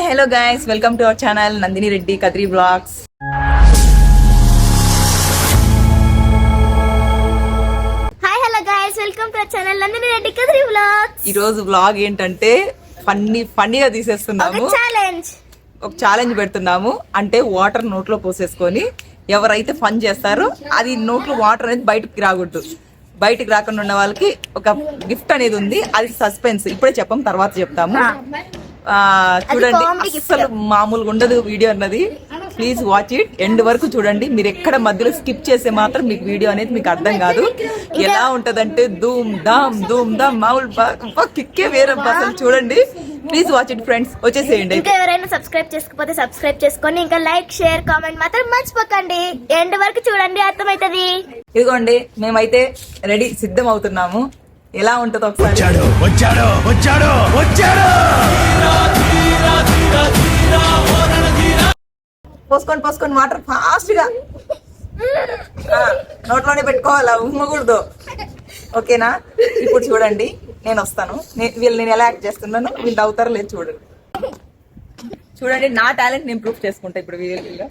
Hi hello guys welcome to our channel Nandini Reddy Kadri blogs hi hello guys welcome to channel Nandini Reddy Kadiri vlogs ఈ రోజు blog ఏంటంటే funny ఫన్నీగా తీసేస్తున్నాము. Challenge ఒక challenge పెడుతున్నాము. అంటే water నోట్లో పోసేసుకొని ఎవరైతే ఫన్ చేస్తారో అది నోట్లో వాటర్ అనేది బయటకు రాకూడదు. బయటికి రాకుండా ఉన్న వాళ్ళకి ఒక గిఫ్ట్ అనేది ఉంది. అది సస్పెన్స్ ఇప్పుడే చెప్పం తర్వాత చెప్తాము. చూడండి. అస్సలు మామూలుగా ఉండదు వీడియో అన్నది. ప్లీజ్ వాచ్ ఇట్ ఎండ్ వరకు చూడండి. మీరు ఎక్కడ మధ్యలో స్కిప్ చేస్తే మాత్రం మీకు వీడియో అనేది మీకు అర్థం కాదు. ఎలా ఉంటదంటే ధూమ్ ధామ్ ధూమ్ ధామ్ మామూలు కిక్కే వేరే అసలు చూడండి. ప్లీజ్ వాచ్ ఇట్ ఫ్రెండ్స్ వచ్చేసేయండి. ఇంకా ఎవరైనా సబ్స్క్రైబ్ చేసుకోకపోతే సబ్స్క్రైబ్ చేసుకొని ఇంకా లైక్ షేర్ కామెంట్ మాత్రం మర్చిపోకండి. ఎండ్ వరకు చూడండి అర్థమవుతుంది. ఇదిగోండి మేమైతే రెడీ సిద్ధం అవుతున్నాము. ఎలా ఉంటుందో ఒకసారి. వచ్చాడు వచ్చాడు వచ్చాడు వచ్చాడు! పోసుకొని పోసుకొని వాటర్ ఫాస్ట్గా నోట్లోనే పెట్టుకోవాలా? ఉమ్మకూడదు. ఓకేనా? ఇప్పుడు చూడండి నేను వస్తాను. వీళ్ళు నేను ఎలా యాక్ట్ చేస్తున్నాను వీళ్ళు అవుతారో లేదు చూడండి చూడండి నా టాలెంట్ నేను ప్రూఫ్ చేసుకుంటా ఇప్పుడు వీళ్ళు.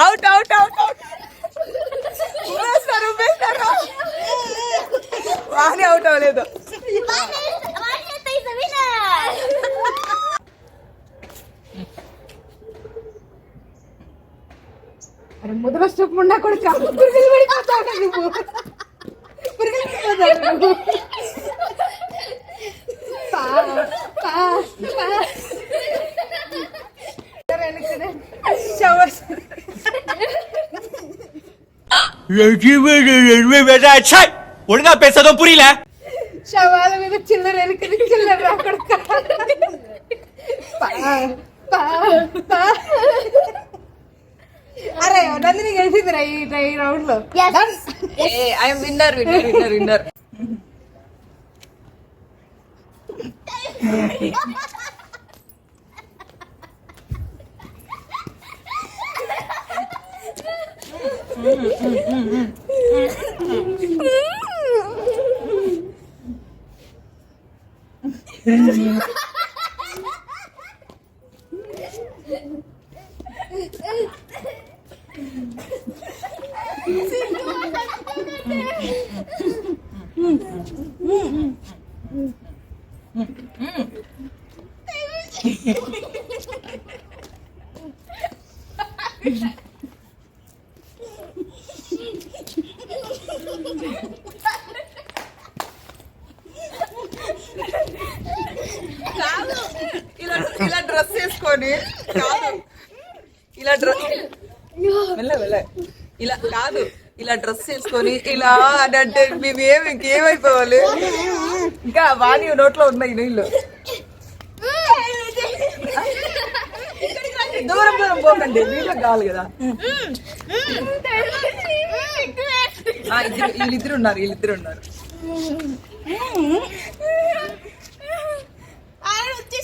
ఉంటే పట్టుకోరా అవుట్ అవుట్ అవుట్ అవుట్ ఉమ్మేస్తారు ఉమ్మేస్తారు వాణి అవుట్ అవ్వలేదు అరే ముద్ర చెప్పకుండా కొడుక పురుగులు పడిపోతావు నువ్వు పురుగులు పడిపోతావు నువ్వు ஒழுங்கா பேசதும் புரியல சவால மீது இருக்குது சில்லற நந்தினி கழிச்சு try try winner winner winner winner Mm-hmm. ఇలా ఇలా డ్రెస్ వేసుకొని కాదు. ఇలా డ్రెస్ వెళ్ళ వెళ్ళ. ఇలా కాదు. ఇలా డ్రెస్ వేసుకొని ఇలా అని అంటే మేము ఏమి ఇంకేమైపోవాలి? ఇంకా వాణి నోట్లో ఉన్నాయి నీళ్ళు. దూరం దూరం పోకండి. వీళ్ళు కావాలి కదా. ఆ, ఇద్దరు వీళ్ళిద్దరు ఉన్నారు.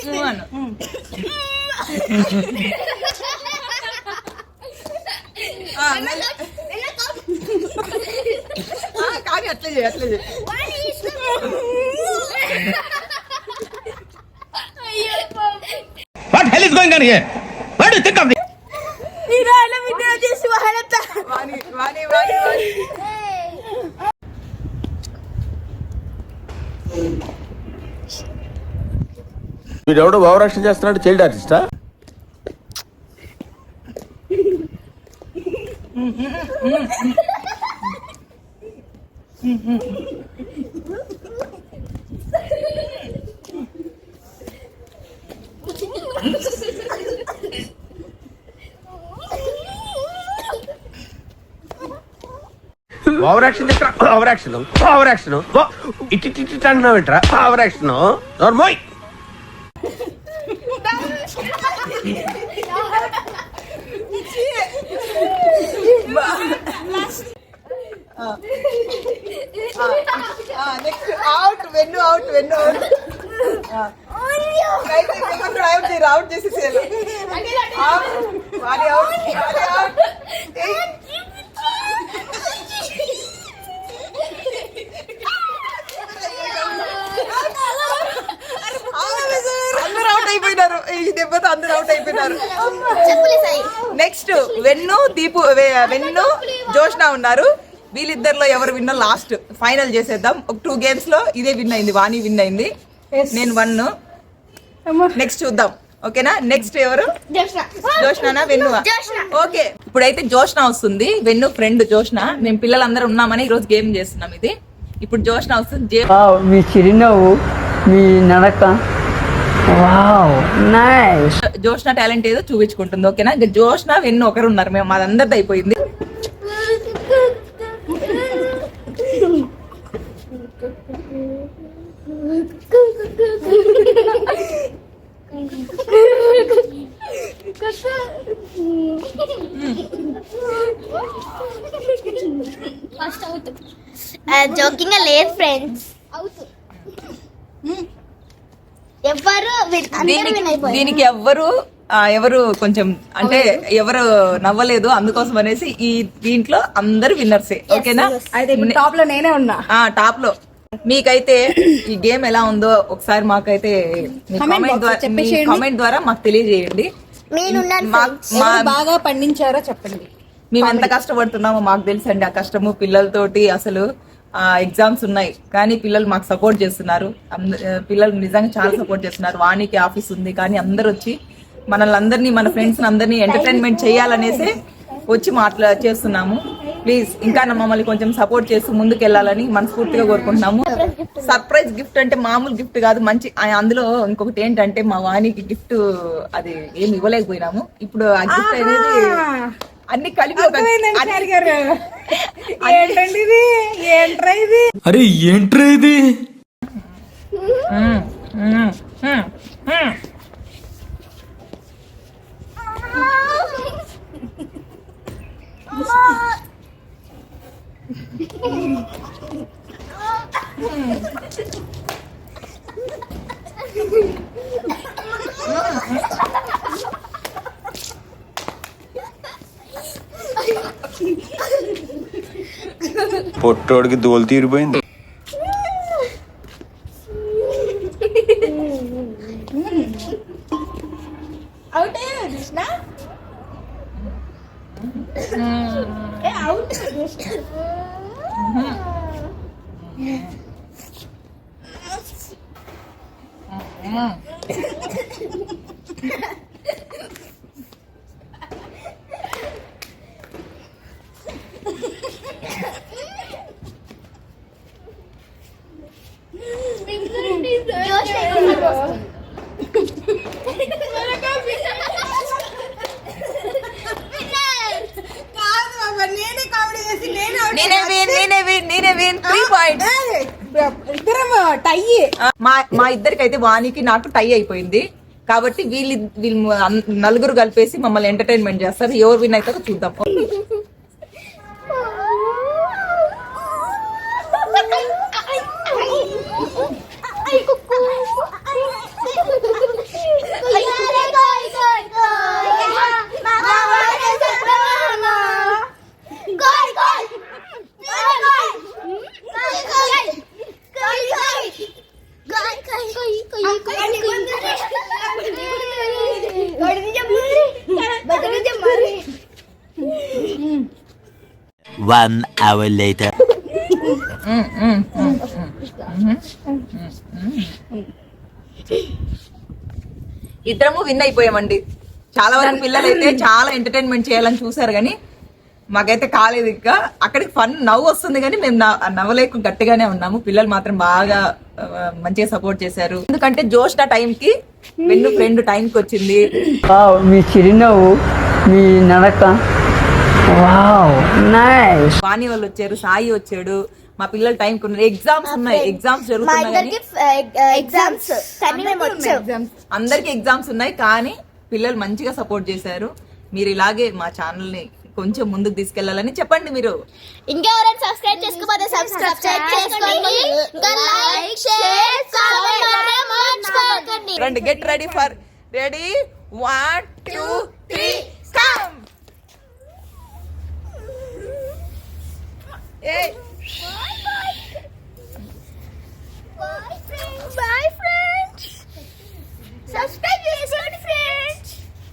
వీళ్ళిద్దరు ఉన్నారు ఊ అను. ఆ, మెల్ల- ఆ, కానీ అట్లే చేయి అట్లే చేయి what hell is going on here what do think of the Vani Vani Vani Vani వీడెవడో భావరక్షణ చేస్తున్నాడు child ఆర్టిస్టా? Overaction action overaction. Over action over action అంటున్నావు ఏంట్రా ఓవరాక్షన్. నోర్మోయ్. నెక్స్ట్ అవుట్ వెన్ను అవుట్ వెన్ను అవుట్ అవుట్ చేసి అవుట్ చేసేసేయాలి వాడి అవుట్ వాడి అవుట్ ఈ దెబ్బతో అందరూ అవుట్ అయిపోయినారు చెప్పులే సాయి నెక్స్ట్ వెన్ను దీపు వెన్ను జోష్న ఉన్నారు. వీళ్ళిద్దరిలో ఎవరు విన్నో లాస్ట్. ఫైనల్ చేసేద్దాం. ఒక టూ గేమ్స్లో ఇదే విన్ అయింది. వాణి విన్ అయింది. నేను వన్ నెక్స్ట్ చూద్దాం. ఓకేనా? నెక్స్ట్ ఎవరు? జోష్నా వెన్నువా జోష్న. ఓకే. ఇప్పుడైతే జోష్న వస్తుంది. వెన్ను ఫ్రెండ్ జోష్న మేము పిల్లలందరూ ఉన్నామని ఈ రోజు గేమ్ చేస్తున్నాం ఇది. ఇప్పుడు జోష్న వస్తుంది. మీ చిరునవ్వు మీ నడక. జోష్న టాలెంట్ ఏదో చూపించుకుంటుంది ఓకేనా? ఇంకా జోష్న వెన్ను ఒకరు ఉన్నారు మేము అదందరిది అయిపోయింది. జోకింగ్ లేదు ఫ్రెండ్స్ ఎవరు దీనికి ఎవ్వరు ఎవరు కొంచెం అంటే ఎవరు నవ్వలేదు అందుకోసం అనేసి ఈ దీంట్లో అందరు విన్నర్సే ఓకేనా? టాప్లో నేనే ఉన్నా. ఆ టాప్లో మీకైతే ఈ గేమ్ ఎలా ఉందో ఒకసారి మాకైతే కామెంట్ ద్వారా మాకు తెలియజేయండి. బాగా పండించారో చెప్పండి. మేము ఎంత కష్టపడుతున్నామో మాకు తెలుసండి ఆ కష్టము పిల్లలతోటి అసలు. ఎగ్జామ్స్ ఉన్నాయి. కానీ పిల్లలు మాకు సపోర్ట్ చేస్తున్నారు. పిల్లలు నిజంగా చాలా సపోర్ట్ చేస్తున్నారు. వాణికి ఆఫీస్ ఉంది. కానీ అందరు వచ్చి మనల్ని అందరినీ మన ఫ్రెండ్స్ అందరినీ ఎంటర్టైన్మెంట్ చేయాలనేసి వచ్చి మాట్లా చేస్తున్నాము. ప్లీజ్ ఇంకా మమ్మల్ని కొంచెం సపోర్ట్ చేస్తూ ముందుకు వెళ్ళాలని మనస్ఫూర్తిగా కోరుకుంటున్నాము. సర్ప్రైజ్ గిఫ్ట్ అంటే మామూలు గిఫ్ట్ కాదు. మంచి అందులో ఇంకొకటి ఏంటంటే మా వాణికి గిఫ్ట్ అది ఏమి ఇవ్వలేకపోయినాము. ఇప్పుడు ఆ గిఫ్ట్ అనేది అన్ని కలిపి ఏంట్రా ఇది? అరే ఏంట్రా ఇది? పొట్టోడికి దోలు తీరిపోయింది జోష్ మా ఇద్దరికైతే ఇద్దరికి అయితే వానికి నాకు టై అయిపోయింది. కాబట్టి వీళ్ళు వీళ్ళు నలుగురు కలిపేసి మమ్మల్ని ఎంటర్టైన్మెంట్ చేస్తారు. ఎవరు విన్ అవుతారో చూద్దాం. One hour later. ఇద్దరము విన్ అయిపోయామండి. చాలా వరకు పిల్లలు అయితే చాలా ఎంటర్టైన్మెంట్ చేయాలని చూసారు కానీ మాకైతే కాలేదు ఇంకా. అక్కడికి ఫన్ నవ్వు వస్తుంది కానీ మేము నవ్వ- నవ్వలేక గట్టిగానే ఉన్నాము. పిల్లలు మాత్రం బాగా మంచిగా సపోర్ట్ చేశారు. ఎందుకంటే జోష్న టైం కి వెన్ను ఫ్రెండ్ టైం కి వచ్చింది. వావ్ మీ చిరునవ్వు మీ నడక వాణి వాళ్ళు వచ్చారు సాయి వచ్చాడు మా పిల్లలు టైం ఉన్నారు. ఎగ్జామ్స్ ఉన్నాయి ఎగ్జామ్స్ జరుగుతున్నాయి అందరికి ఎగ్జామ్స్ ఉన్నాయి కానీ పిల్లలు మంచిగా సపోర్ట్ చేశారు. మీరు ఇలాగే మా ఛానల్ని కొంచెం ముందుకు తీసుకెళ్ళాలని చెప్పండి మీరు. ఇంకా రండి గెట్ రెడీ ఫర్ రెడీ 1 2 3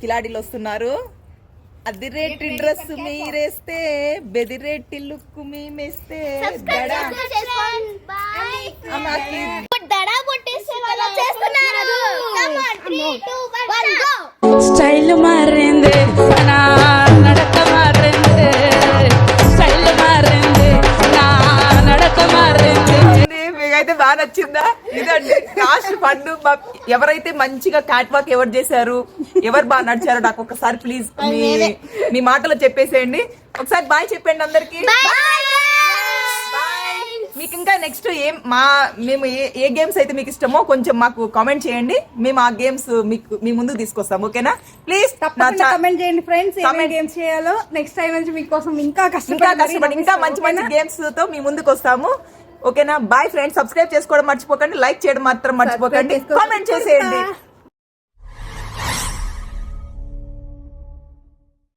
కిలాడీలు వస్తున్నారు అదిరేటి డ్రెస్ మీరేస్తే బెదిరేటి లుక్ మేమేస్తే దడా. అమ్మకి నచ్చిందా? ఇదండి. లాస్ట్ ఫండ్ ఎవరైతే మంచిగా క్యాట్ వాక్ ఎవరు చేశారు ఎవరు బాగా నడిచారో నాకు ఒకసారి ప్లీజ్ మీ మీ మాటలో చెప్పేసేయండి. ఒకసారి బాయ్ చెప్పండి అందరికి. మీకు ఇంకా నెక్స్ట్ ఏం మా మేము ఏ ఏ గేమ్స్ అయితే మీకు ఇష్టమో కొంచెం మాకు కామెంట్ చేయండి. మేము ఆ గేమ్స్ మీకు మీ ముందుకు తీసుకొస్తాం. ఓకేనా? ప్లీజ్ కమెంట్ చేయండి ఫ్రెండ్స్ Comment. గేమ్స్ చేయాలో. నెక్స్ట్ టైం నుంచి మీకోసం ఇంకా ఇంకా కష్టపడి కష్టపడి ఇంకా మంచి మంచి గేమ్స్తో మీ ముందుకు వస్తాము. ఓకేనా? బాయ్ ఫ్రెండ్స్ సబ్స్క్రైబ్ చేసుకోవడం మర్చిపోకండి. లైక్ చేయడం మాత్రం మర్చిపోకండి. కామెంట్ చేసేయండి.